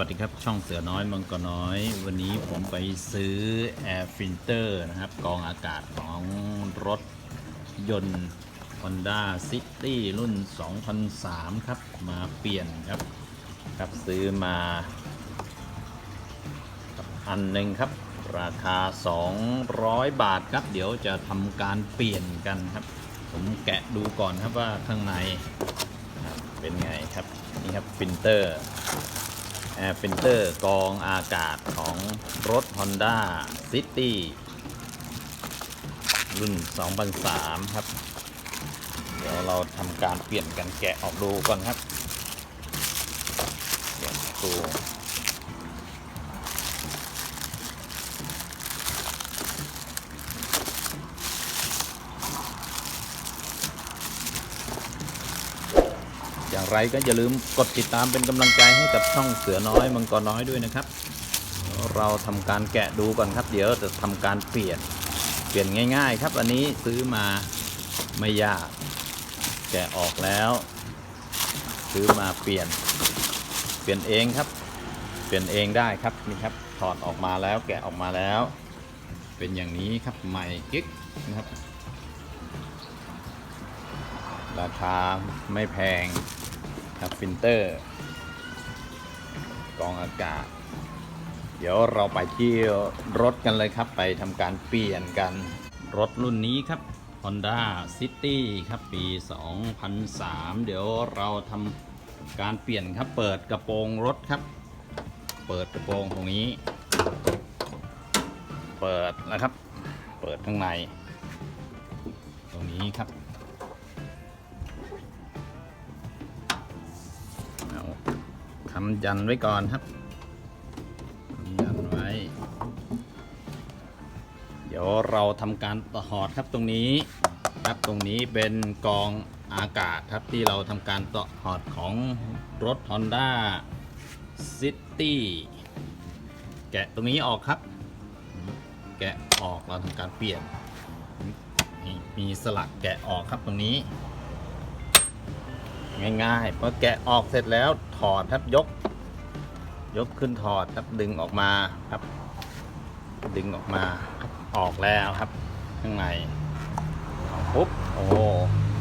วัสดีครับ ช่องเสือน้อยมังกรน้อย วันนี้ผมไปซื้อ Air Filter นะครับ กองอากาศของรถยนต์ Honda City รุ่น 2003 ครับ มาเปลี่ยนครับ ครับซื้อมาอันหนึ่งครับ ราคา 200 บาทครับ เดี๋ยวจะทำการเปลี่ยนกันครับ ผมแกะดูก่อนครับว่าข้างในเป็นไงครับ นี่ครับฟิลเตอร์ แอร์ฟิลเตอร์กรองอากาศของรถ Honda City รุ่น 2003 ครับ เดี๋ยวเราทำการเปลี่ยนกันแกะออกดูก่อนครับเปลี่ยนดู อย่างไรก็อย่าลืมกดติดตามเป็นกำลังใจให้กับช่องเสือน้อยมังกรน้อยด้วยนะครับ เราทำการแกะดูก่อนครับ เดี๋ยวจะทำการเปลี่ยนเปลี่ยนง่าย ๆ ครับ อันนี้ซื้อมาไม่ยาก แกะออกแล้ว ซื้อมาเปลี่ยน เปลี่ยนเองครับ เปลี่ยนเองได้ครับนี่ครับถอดออกมาแล้วแกะออกมาแล้ว เป็นอย่างนี้ครับใหม่กิ๊กนะครับราคาไม่แพง ครับฟิลเตอร์ กองอากาศ เดี๋ยวเราไปที่รถกันเลยครับ ไปทำการเปลี่ยนกัน รถรุ่นนี้ครับ Honda City ครับปี 2003 เดี๋ยวเราทำการเปลี่ยนครับเปิดกระโปรงรถครับ เปิดกระโปรงตรงนี้ เปิดนะครับ เปิดข้างใน ตรงนี้ครับ คำยันไว้ก่อนครับคำยันไว้ เดี๋ยวเราทำการถอดครับตรงนี้ครับตรงนี้เป็นกองอากาศครับที่เราทำการต่อถอดของรถ Honda City แกะตรงนี้ออกครับ แกะออกเราทำการเปลี่ยน มีสลักแกะออกครับตรงนี้ ง่ายๆพอแกะออกเสร็จแล้วถอดครับยก ยกขึ้นถอดครับดึงออกมาครับ ดึงออกมาครับออกแล้วครับ ข้างในปุ๊บโอ้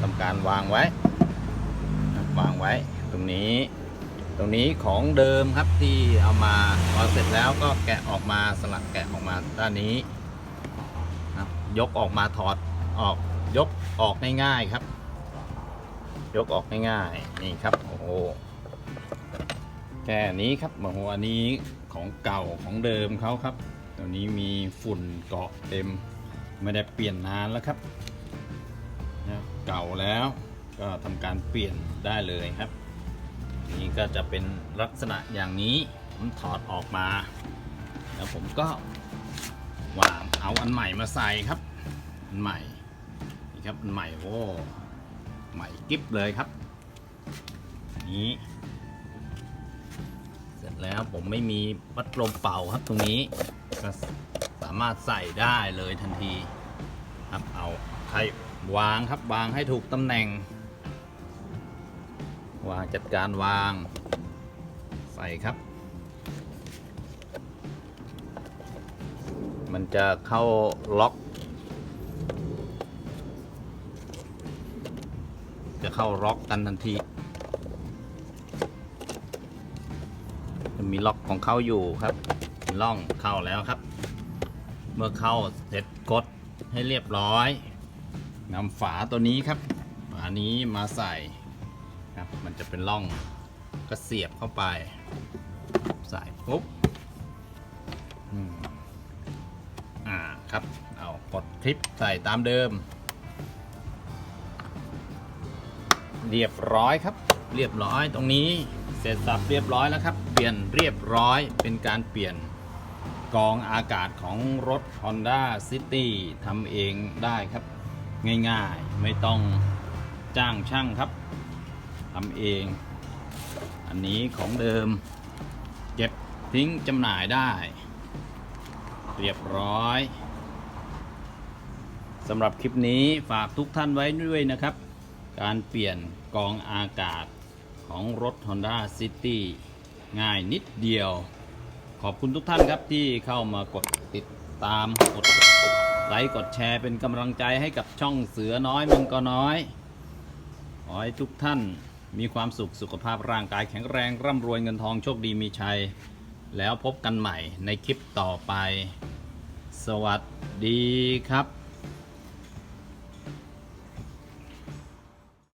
ทำการวางไว้ วางไว้ตรงนี้ ตรงนี้ของเดิมครับที่เอามาพอเสร็จแล้วก็แกะออกมาสลักแกะออกมาด้านนี้ครับยกออกมาถอดออกยกออกง่ายๆครับ ยกออกง่ายๆนี่ครับโอ้โหแค่นี้ครับโอ้โหอันนี้ของเก่าของเดิมเขาครับตัวนี้มีฝุ่นเกาะเต็มไม่ได้เปลี่ยนนานแล้วครับนะเก่าแล้วก็ทำการเปลี่ยนได้เลยครับ นี่ก็จะเป็นลักษณะอย่างนี้ผมถอดออกมา แล้วผมก็วางเอาอันใหม่มาใส่ครับอันใหม่นี่ครับอันใหม่โอ้ ใหม่กิฟเลยครับนี้ เสร็จแล้วผมไม่มีพัดลมเป่าครับตรงนี้ก็สามารถใส่ได้เลยทันทีครับเอาใครวางครับวางให้ถูกตำแหน่ง วางจัดการวาง ใส่ครับ มันจะเข้าล็อก จะเข้าล็อกกันทันที จะมีล็อกของเขาอยู่ครับล่องเข้าแล้วครับ เมื่อเข้าเสร็จกดให้เรียบร้อยนำฝาตัวนี้ครับ ฝานี้มาใส่ครับ มันจะเป็นล่องก็เสียบเข้าไป ใส่ปุ๊บอ่าครับ เอากดคลิปใส่ตามเดิม เรียบร้อยครับ เรียบร้อยตรงนี้เสร็จสับเรียบร้อยแล้วครับ เปลี่ยนเรียบร้อยเป็นการเปลี่ยนกองอากาศของรถ Honda City ทำเองได้ครับ ง่ายๆไม่ต้องจ้างช่างครับทำเอง อันนี้ของเดิม เก็บทิ้งจำหน่ายได้ เรียบร้อยสำหรับคลิปนี้ฝากทุกท่านไว้ด้วยนะครับ การเปลี่ยนกองอากาศของรถ Honda City ง่ายนิดเดียว ขอบคุณทุกท่านครับที่เข้ามากดติดตาม กดไลค์กดแชร์เป็นกำลังใจให้กับช่องเสือน้อยมังก็น้อย ขอให้ทุกท่านมีความสุขสุขภาพร่างกายแข็งแรง ร่ำรวยเงินทองโชคดีมีชัย แล้วพบกันใหม่ในคลิปต่อไป สวัสดีครับ